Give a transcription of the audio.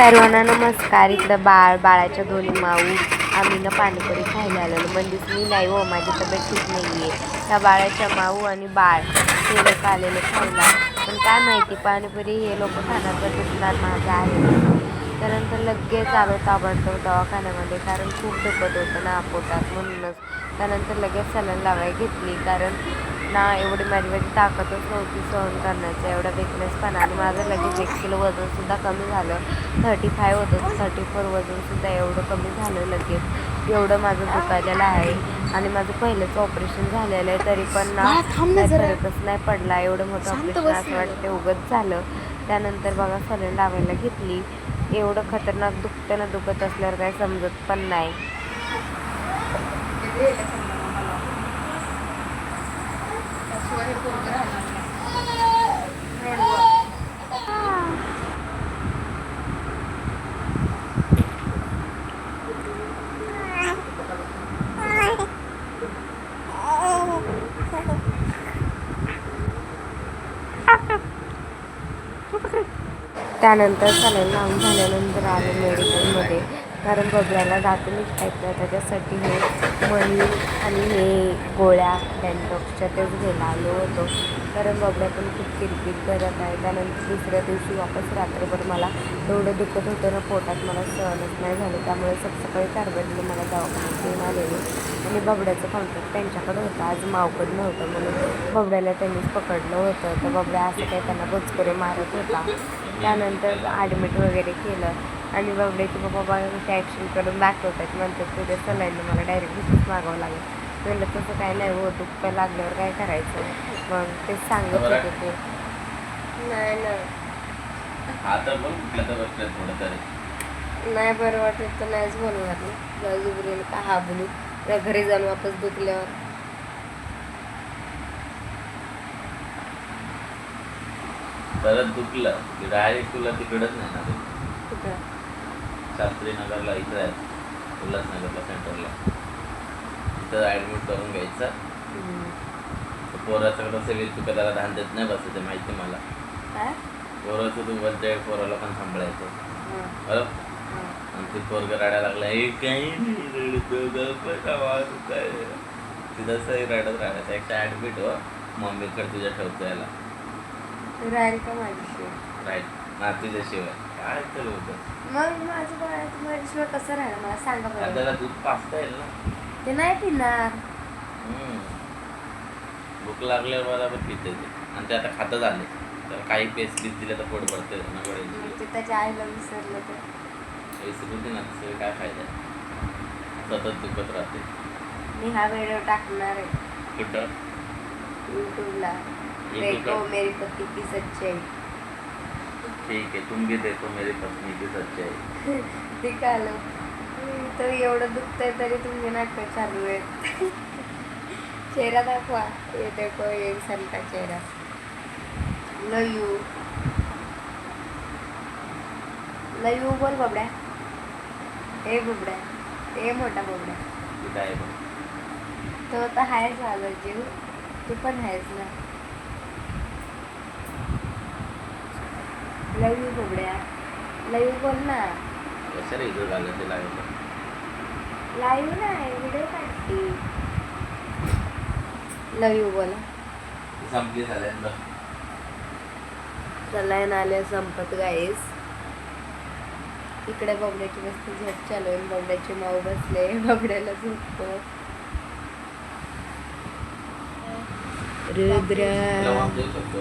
सर्वांना नमस्कार. इकडं बाळ बाळाच्या दोन्ही माऊ आम्ही ना पाणीपुरी खायला आलेलो. म्हणजेच मी नाही हो माझी तब्येत ठीक नाही आहे त्या बाळाच्या माऊ आणि बाळ हे लोक आलेले खायला. पण काय माहिती पाणीपुरी हे लोक खाण्याचा दुसरा माझा माझं आहे. त्यानंतर लगेच आलो ताबडतोब दवाखान्यामध्ये कारण खूप दुखत होतं ना पोटात म्हणूनच. त्यानंतर लगेच सलन लावायला घेतली कारण ना एवढी माझी माझी ताकदच नव्हती सहन करण्याचं एवढा पण आणि माझं लगेच एक किलो वजनसुद्धा कमी झालं. थर्टी फाय होतं थर्टी फोर वजनसुद्धा एवढं कमी झालं लगेच. एवढं माझं दुखायलेलं आहे. आणि माझं पहिलंच ऑपरेशन झालेलं आहे तरी पण ना. फरकच नाही पडला. एवढं मोठं ऑपरेशन असं. वाटते उगत झालं. त्यानंतर बघा सलन लावायला घेतली. एवढं खतरनाक दुखतं ना दुखत असल्यावर काही समजत पण नाही. त्यानंतर सलाईन लावून झाल्यानंतर आलो मेडिकलमध्ये कारण बघायला दातून खायचं त्याच्यासाठी हे मणी आणि हे गोळ्या डॅन्टॉक्सच्या तेच घ्यायला आलो होतो. कारण बबड्या पण खूप किरकिर करत आहे. त्यानंतर दुसऱ्या दिवशी वापस रात्रभर मला एवढं दुखत होतं ना पोटात मला सहनच नाही झालं. त्यामुळे सकाळी चार वाजले मला दवाखान्यात घेऊन आलेले. आणि बबड्याचं कॉन्ट्रॅक्ट त्यांच्याकडे होतं. आज मावकडं नव्हतं म्हणून बबड्याला त्यांनीच पकडलं होतं. तर बबड्या असं काही त्यांना बोचकरे मारत होता. त्यानंतर ॲडमिट वगैरे केलं. आणि बबड्याची बाबा बघा कशी ॲक्शन करून दाखवतात. म्हणतात तुझ्या सलाईनं मला डायरेक्ट दुसरीच मागावं लागेल. म्हणलं तसं काय नाही हो दुःख लागल्यावर काय करायचं? मग ते सांगत होते ते. नाही ना आता बघ कुठल्या तर बसलं थोडं तरी. नाही बरं वाटत तर नाहीच बोलणार ना बाजूबरील का हा बोलू त्या घरी जाऊन वापस दुखल्यावर. परत दुखलं. की डायरेक्ट तुला तिकडच नाही ना शास्त्री नगरला इकडे आहे उल्हासनगरला सेंटरला तिथं ॲडमिट करून घ्यायचं. पोराचं कसं वेळ तुका त्याला धान देत नाही बसायचं माहिती मला. पोराचं तू बसते पोराला पण सांभाळायचं. बरं हां आणि ते पोरग रडायला लागला हे काही नाही तिथंच रडत राहायचं एकटा ॲडमिट हो मम्मीकडे तुझ्या ठेवतो याला. राहील का माझ्याशी राईट ना तुझ्याशिवाय काय तर होतं. मग माझं बाळ माझ्याशिवाय कसं राहिलं मला सांगा आणि बरं त्याला दूध पाचता येईल ना. ते नाही पिणार. हम्म. भूक लागल्यावर बरोबर पिते ते. आणि ते आता खातं झाले. तर काही पेस्ट बीस दिलं तर पोट भरते ना मग ते त्याच्या आईला विसरलं तर. विसरून दे ना तसं काय फायदा आहे? सतत दुखत राहते. मी हा व्हिडिओ टाकणार आहे. कुठं? यूट्यूबला देखो ला? मेरी पति की सच्चाई. ठीक आहे तुम भी देखो मेरी पत्नी की सच्चाई. ठीक आलं. तर एवढं दुखतंय तरी तुमचे नाटक चालू आहेत. चेहरा दाखवा. ये देखो ये इंसान का चेहरा. लयू. लयू बोल बबड्या. ए बबड्या. ए मोठा बबड्या. तो तर आहेच झालं जीव. तू पण आहेस ना. लव यू बबड्या लव यू बोल ना. कशाला इथं झालं ते लागलं लाईव्ह नाही व्हिडिओ काढते. लव यू बोला संपली आले संपत गाईस इकडे बबड्याची मस्त झोप चालू आहे. बबड्याचे माऊ बसले. बबड्याला झोपतो. रुद्र. शकतो